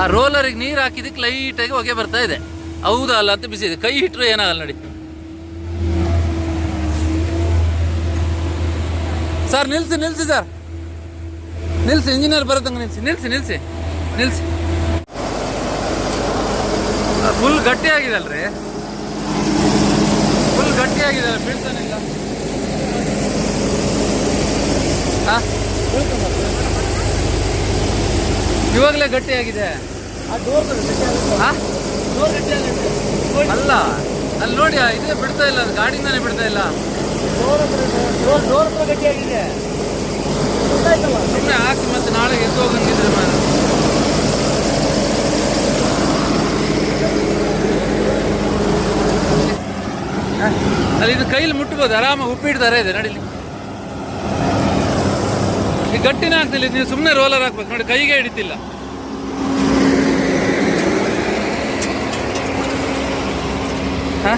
ಆ ರೋಲರಿಗೆ ನೀರು ಹಾಕಿದಕ್ಕೆ ಲೈಟಾಗಿ ಹೊಗೆ ಬರ್ತಾ ಇದೆ. ಹೌದಾ ಅಲ್ಲ ಅಂತ ಬಿಸಿ ಇದೆ. ಕೈ ಇಟ್ಟರು ಏನಾಗಲ್ಲ ನಡಿ. ಸರ್ ನಿಲ್ಸಿ ನಿಲ್ಸಿ ಸರ್ ನಿಲ್ಸಿ ಇಂಜಿನಿಯರ್ ಬರೋದಂಗೆ ನಿಲ್ಸಿ. ನಿಲ್ಸಿ ನಿಲ್ಸಿ. ನಿಲ್ಸಿ. ಫುಲ್ ಗಟ್ಟಿಯಾಗಿದೆ ಅಲ್ರಿ. ಫುಲ್ ಗಟ್ಟಿಯಾಗಿದೆ ಬೀಳ್ತಾನಿಲ್ಲ ಹಾ ಇವಾಗಲೇ ಗಟ್ಟಿ ಆಗಿದೆ ಹಾ? ಅಲ್ಲ ಅಲ್ಲಿ ನೋಡಿ ಇದೇ ಬಿಡ್ತಾ ಇಲ್ಲ ಅದು ಗಾಡಿಯಿಂದಾನೇ ಬಿಡ್ತಾ ಇಲ್ಲ. ಸುಮ್ಮನೆ ಹಾಕಿ ಮತ್ತೆ ನಾಳೆ ಎದ್ದು ಹೋಗಂಗಿದ್ರೆ ಮಾರ್ರೆ. ಅಲ್ಲಿ ಇದು ಕೈಲಿ ಮುಟ್ಬೋದು ಆರಾಮಾಗಿ ಉಪ್ಪಿಡ್ತಾರೆ ಇದೆ ನಡಿಲಿ. ಗಟ್ಟಿನ ಆಗ್ತಿಲ್ಲ ನೀವು ಸುಮ್ಮನೆ ರೋಲರ್ ಹಾಕ್ಬೇಕು ನೋಡಿ ಕೈಗೆ ಹಿಡಿತಿಲ್ಲ ಹ?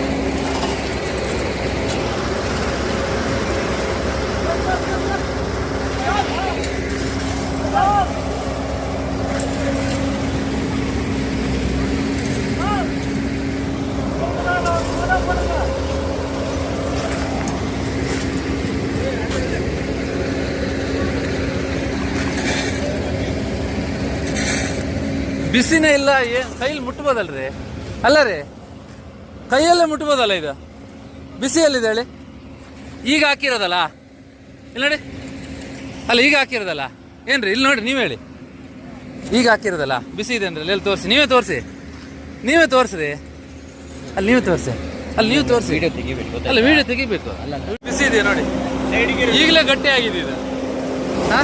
ಬಿಸಿನೇ ಇಲ್ಲ ಏನ್ ಕೈಲಿ ಮುಟ್ಬೋದಲ್ರಿ? ಅಲ್ಲ ರೀ ಕೈಯಲ್ಲೇ ಮುಟ್ಬೋದಲ್ಲ ಇದು? ಬಿಸಿ ಎಲ್ಲಿದೆ ಹೇಳಿ. ಈಗ ಹಾಕಿರೋದಲ್ಲ? ಇಲ್ಲಿ ನೋಡಿ. ಅಲ್ಲ ಈಗ ಹಾಕಿರೋದಲ್ಲ? ಏನ್ರಿ ಇಲ್ಲಿ ನೋಡಿ ನೀವು ಹೇಳಿ. ಈಗ ಹಾಕಿರೋದಲ್ಲ? ಬಿಸಿ ಇದೆ ಅಂದ್ರೆ ಎಲ್ಲಿ ತೋರಿಸಿ ನೀವೇ ತೋರಿಸಿ. ನೀವೇ ತೋರಿಸ್ರಿ. ಅಲ್ಲಿ ನೀವು ತೋರಿಸಿ. ಅಲ್ಲಿ ನೀವು ತೋರಿಸಿ. ವಿಡಿಯೋ ತೆಗಿಬೇಕು ಅಲ್ಲ ವಿಡಿಯೋ ತೆಗಿಬೇಕು. ಅಲ್ಲ. ಬಿಸಿ ಇದೆ ನೋಡಿ. ಈಗಲೇ ಗಟ್ಟಿ ಆಗಿದೆ ಇದು. ಹಾ?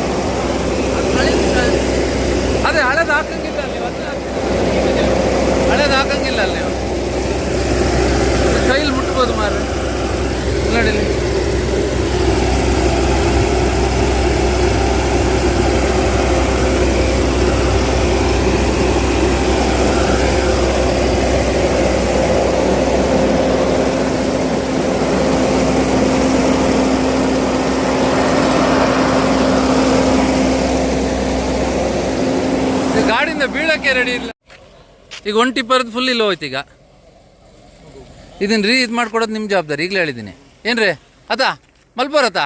ಅದೇ ಹಳೇದು ಹಾಕಂಗಿಲ್ಲ ಅಲ್ಲಿ ಮತ್ತೆ ಹಳೇದು ಹಾಕಂಗಿಲ್ಲ ಅಲ್ಲಿ ಕೈಲಿ ಮುಟ್ಬೋದು ಮಾರ ನೋಡಿ ಇಲ್ಲಿ. ಈ ಗಾಡಿಯಿಂದ ಬೀಳಕ್ಕೆ ರೆಡಿ ಇಲ್ಲ. ಈಗ ಒನ್ ಟಿಪ್ಪರ್ದು ಫುಲ್ ಇಲ್ಲ ಹೋಯ್ತು ಈಗ. ಇದನ್ನ ರೀ ಇದು ಮಾಡ್ಕೊಡೋದು ನಿಮ್ಮ ಜವಾಬ್ದಾರಿ ಈಗಲೇ ಹೇಳಿದ್ದೀನಿ. ಏನ್ರಿ? ಅತ? ಮಲ್ಪೋರತ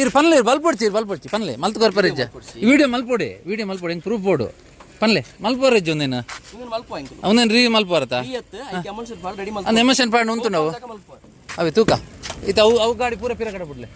ಇರು ಪನ್ಲೆ ಇರು ಬಲ್ಪೊಡ್ಚಿ ಇರು ಬಲ್ಪೊಡ್ಚಿ ಪನ್ಲೆ. ಮಲ್ತ್ಕೋರ್ ಪರಿಜ್ಜ ವಿಡಿಯೋ ಮಲ್ಪೊಡಿ ವಿಡಿಯೋ ಮಲ್ಪೊಡಿ ಹಿಂಗೆ ಪ್ರೂಫ್ ಬೋಡು ಪನ್ಲೆ ಮಲ್ಪೋರಜ್ಜ ಒಂದೇನು? ಅವನೇನು ರೀ ಮಲ್ಪೋರತ ಇಯತ್ ಐಕೆ ಅಮೌಂಟ್ ರೆಡಿ ಮಲ್ಪ ಅಂದ್ ಎಮೋಷನ್ ಪಾಡ್ ಉಂಟು ನಾವು. ಅವೇ ಅವೆ ತೂಕ. ಇದು ಅವು ಅವು ಗಾಡಿ ಪೂರ ಪಿರ ಕಡೆ ಬಿಡ್ಲೆ.